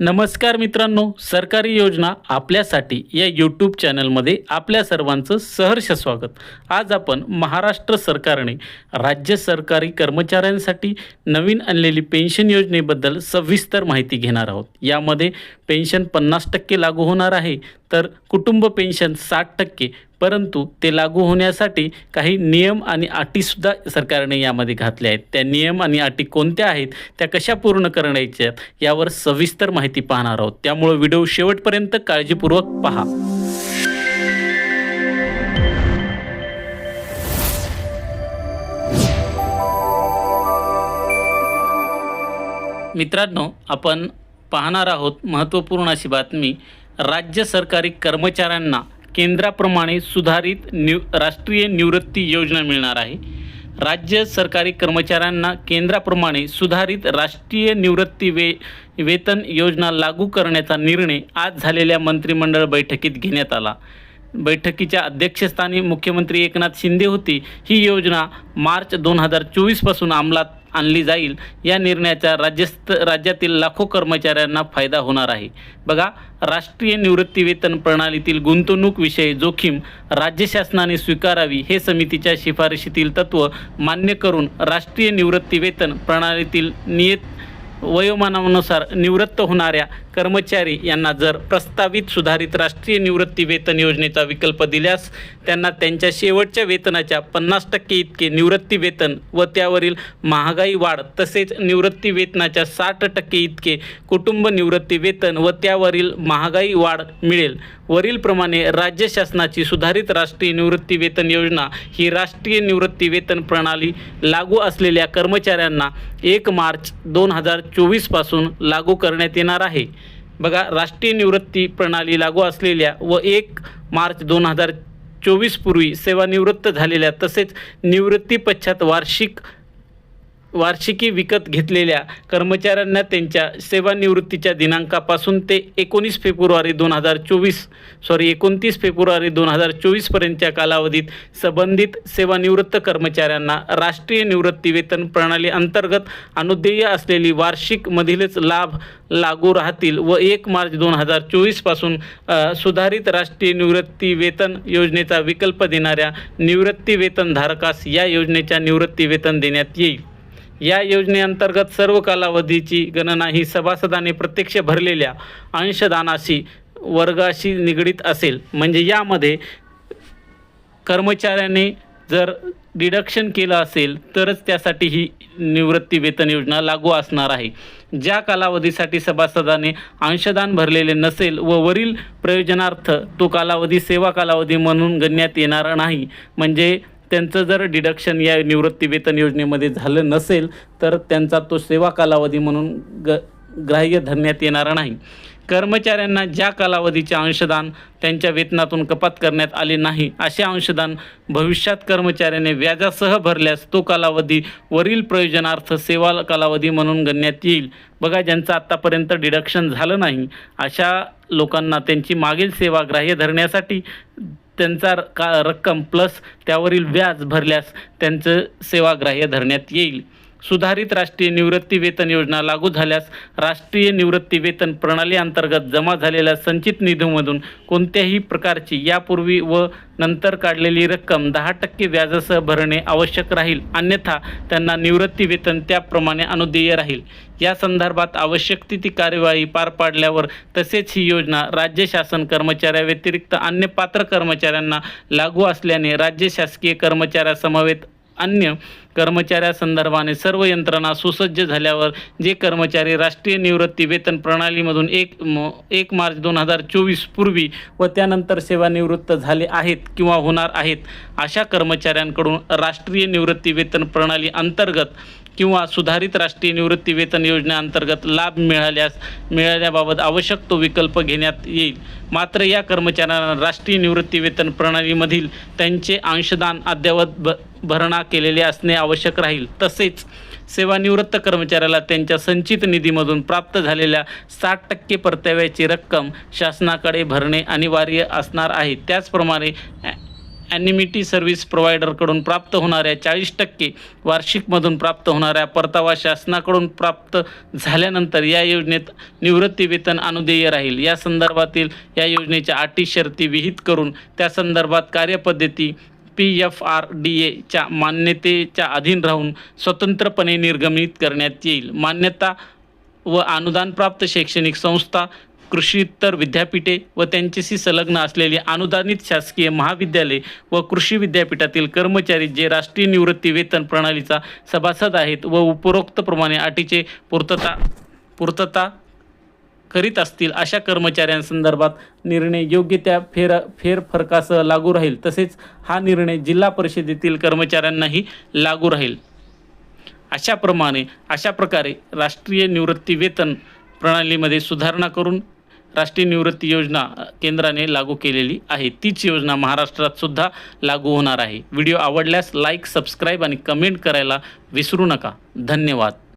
नमस्कार मित्रांनो सरकारी योजना आपल्यासाठी या यूट्यूब चॅनलमध्ये आपल्या सर्वांचं सहर्ष स्वागत. आज आपण महाराष्ट्र सरकारने राज्य सरकारी कर्मचाऱ्यांसाठी नवीन आणलेली पेन्शन योजनेबद्दल सविस्तर माहिती घेणार आहोत. यामध्ये पेन्शन पन्नास टक्के लागू होणार आहे तर कुटुंब पेन्शन साठ टक्के परंतु ते लागू होण्यासाठी काही नियम आणि अटीसुद्धा सरकारने यामध्ये घातल्या आहेत. त्या नियम आणि अटी कोणत्या आहेत त्या कशा पूर्ण करायच्या यावर सविस्तर माहिती पाहणार आहोत. त्यामुळे व्हिडिओ शेवटपर्यंत काळजीपूर्वक पहा. मित्रांनो आपण पाहणार आहोत महत्त्वपूर्ण अशी बातमी राज्य सरकारी कर्मचाऱ्यांना केंद्राप्रमाणे सुधारित निव राष्ट्रीय निवृत्ती योजना मिळणार आहे. राज्य सरकारी कर्मचाऱ्यांना केंद्राप्रमाणे सुधारित राष्ट्रीय निवृत्ती वे वेतन योजना लागू करण्याचा निर्णय आज झालेल्या मंत्रिमंडळ बैठकीत घेण्यात आला. बैठकीच्या अध्यक्षस्थानी मुख्यमंत्री एकनाथ शिंदे होती. ही योजना मार्च दोन हजार चोवीसपासून अंमलात आणली जाईल. या निर्णयाचा राज्यस्त राज्यातील लाखो कर्मचाऱ्यांना फायदा होणार आहे. बघा राष्ट्रीय निवृत्तीवेतन प्रणालीतील गुंतवणूक विषय जोखीम राज्य शासनाने स्वीकारावी हे समितीच्या शिफारशीतील तत्त्व मान्य करून राष्ट्रीय निवृत्तीवेतन प्रणालीतील नियत वयोमानानुसार निवृत्त होणाऱ्या कर्मचारी यांना जर प्रस्तावित सुधारित राष्ट्रीय निवृत्ती वेतन योजनेचा विकल्प दिल्यास त्यांना त्यांच्या शेवटच्या वेतनाच्या पन्नास टक्के इतके निवृत्ती वेतन व त्यावरील महागाई वाढ तसेच निवृत्ती वेतनाच्या साठ टक्के इतके कुटुंब निवृत्ती वेतन व त्यावरील महागाई वाढ मिळेल. वरीलप्रमाणे राज्य शासनाची सुधारित राष्ट्रीय निवृत्ती वेतन योजना ही राष्ट्रीय निवृत्ती वेतन प्रणाली लागू असलेल्या कर्मचाऱ्यांना एक मार्च दोन हजार चोवीसपासून लागू करण्यात येणार आहे. बघा राष्ट्रीय निवृत्ती प्रणाली लागू असलेल्या व एक मार्च दोन हजार चोवीसपूर्वी सेवानिवृत्त झालेल्या तसेच निवृत्ती पश्चात वार्षिक वार्षिकी विकत घेतलेल्या कर्मचाऱ्यांना त्यांच्या सेवानिवृत्तीच्या दिनांकापासून ते एकोणीस फेब्रुवारी दोन हजार चोवीस सॉरी एकोणतीस फेब्रुवारी दोन हजार चोवीसपर्यंतच्या कालावधीत संबंधित सेवानिवृत्त कर्मचाऱ्यांना राष्ट्रीय निवृत्ती वेतन प्रणाली अंतर्गत अनुदेय असलेली वार्षिकमधीलच लाभ लागू राहतील व एक मार्च दोन हजार चोवीसपासून सुधारित राष्ट्रीय निवृत्ती वेतन योजनेचा विकल्प देणाऱ्या निवृत्ती वेतनधारकास या योजनेच्या निवृत्ती वेतन देण्यात येईल. या योजनेअंतर्गत सर्व कालावधीची गणना ही सभासदाने प्रत्यक्ष भरलेल्या अंशदानाशी वर्गाशी निगडीत असेल. म्हणजे यामध्ये कर्मचाऱ्याने जर डिडक्शन केलं असेल तरच त्यासाठी ही निवृत्ती वेतन योजना लागू असणार आहे. ज्या कालावधीसाठी सभासदाने अंशदान भरलेले नसेल व वरील प्रयोजनार्थ तो कालावधी सेवा कालावधी म्हणून गणण्यात येणार नाही. म्हणजे त्यांचं जर डिडक्शन या निवृत्ती वेतन योजनेमध्ये झालं नसेल तर त्यांचा तो सेवा कालावधी म्हणून ग ग्राह्य धरण्यात येणार नाही. कर्मचाऱ्यांना ज्या कालावधीचे अंशदान त्यांच्या वेतनातून कपात करण्यात आले नाही असे अंशदान भविष्यात कर्मचाऱ्याने व्याजासह भरल्यास तो कालावधी वरील प्रयोजनार्थ सेवा कालावधी म्हणून गणण्यात येईल. बघा ज्यांचं आत्तापर्यंत डिडक्शन झालं नाही अशा लोकांना त्यांची मागील सेवा ग्राह्य धरण्यासाठी त्यांचा का रक्कम प्लस त्यावरील व्याज भरल्यास त्यांचं सेवाग्राह्य धरण्यात येईल. सुधारित राष्ट्रीय निवृत्ती वेतन योजना लागू झाल्यास राष्ट्रीय निवृत्ती वेतन प्रणाली अंतर्गत जमा झालेल्या संचित निधीमधून कोणत्याही प्रकारची यापूर्वी व नंतर काढलेली रक्कम दहा टक्के व्याजासह भरणे आवश्यक राहील. अन्यथा त्यांना निवृत्ती वेतन त्याप्रमाणे अनुदेय राहील. या संदर्भात आवश्यक ती ती कार्यवाही पार पाडल्यावर तसेच ही योजना राज्य शासन कर्मचाऱ्याव्यतिरिक्त अन्य पात्र कर्मचाऱ्यांना लागू असल्याने राज्य शासकीय कर्मचाऱ्यासमवेत अन्य कर्मचाऱ्यासंदर्भाने सर्व यंत्रणा सुसज्ज झाल्यावर जे कर्मचारी राष्ट्रीय निवृत्ती वेतन प्रणालीमधून एक म एक मार्च दोन हजार चोवीस पूर्वी व त्यानंतर सेवानिवृत्त झाले आहेत किंवा होणार आहेत अशा कर्मचाऱ्यांकडून राष्ट्रीय निवृत्ती वेतन प्रणाली अंतर्गत किंवा सुधारित राष्ट्रीय निवृत्ती वेतन योजनेअंतर्गत लाभ मिळाल्यास मिळाल्याबाबत आवश्यक तो विकल्प घेण्यात येईल. मात्र या कर्मचाऱ्यांना राष्ट्रीय निवृत्ती वेतन प्रणालीमधील त्यांचे अंशदान अद्ययावत ब भरणा केलेले असणे आवश्यक राहील. तसेच सेवानिवृत्त कर्मचाऱ्याला त्यांच्या संचित निधीमधून प्राप्त झालेल्या साठ टक्के परताव्याची रक्कम शासनाकडे भरणे अनिवार्य असणार आहे. त्याचप्रमाणे ॲनिमिटी सर्व्हिस प्रोव्हायडरकडून प्राप्त होणाऱ्या चाळीस टक्के वार्षिकमधून प्राप्त होणाऱ्या परतावा शासनाकडून प्राप्त झाल्यानंतर या योजनेत निवृत्ती वेतन अनुदेय राहील. या संदर्भातील या योजनेच्या अटी शर्ती विहित करून त्या संदर्भात कार्यपद्धती पी एफ आर डी एच्या मान्यतेच्या अधीन राहून स्वतंत्रपणे निर्गमित करण्यात येईल. मान्यता व अनुदानप्राप्त शैक्षणिक संस्था कृषीतर विद्यापीठे व त्यांच्याशी संलग्न असलेली अनुदानित शासकीय महाविद्यालय व कृषी विद्यापीठातील कर्मचारी जे राष्ट्रीय निवृत्ती वेतन प्रणालीचा सभासद आहेत व उपरोक्तप्रमाणे अटीचे पूर्तता पूर्तता करीत असतील अशा कर्मचाऱ्यांसंदर्भात निर्णय योग्य त्या फेर फेरफरकासह लागू राहील. तसेच हा निर्णय जिल्हा परिषदेतील कर्मचाऱ्यांनाही लागू राहील. अशाप्रमाणे अशा प्रकारे राष्ट्रीय निवृत्ती वेतन प्रणालीमध्ये सुधारणा करून राष्ट्रीय निवृत्ती योजना केंद्राने लागू केलेली आहे. तीच योजना महाराष्ट्रात सुद्धा लागू होणार आहे. व्हिडिओ आवडल्यास लाईक सबस्क्राईब आणि कमेंट करायला विसरू नका. धन्यवाद.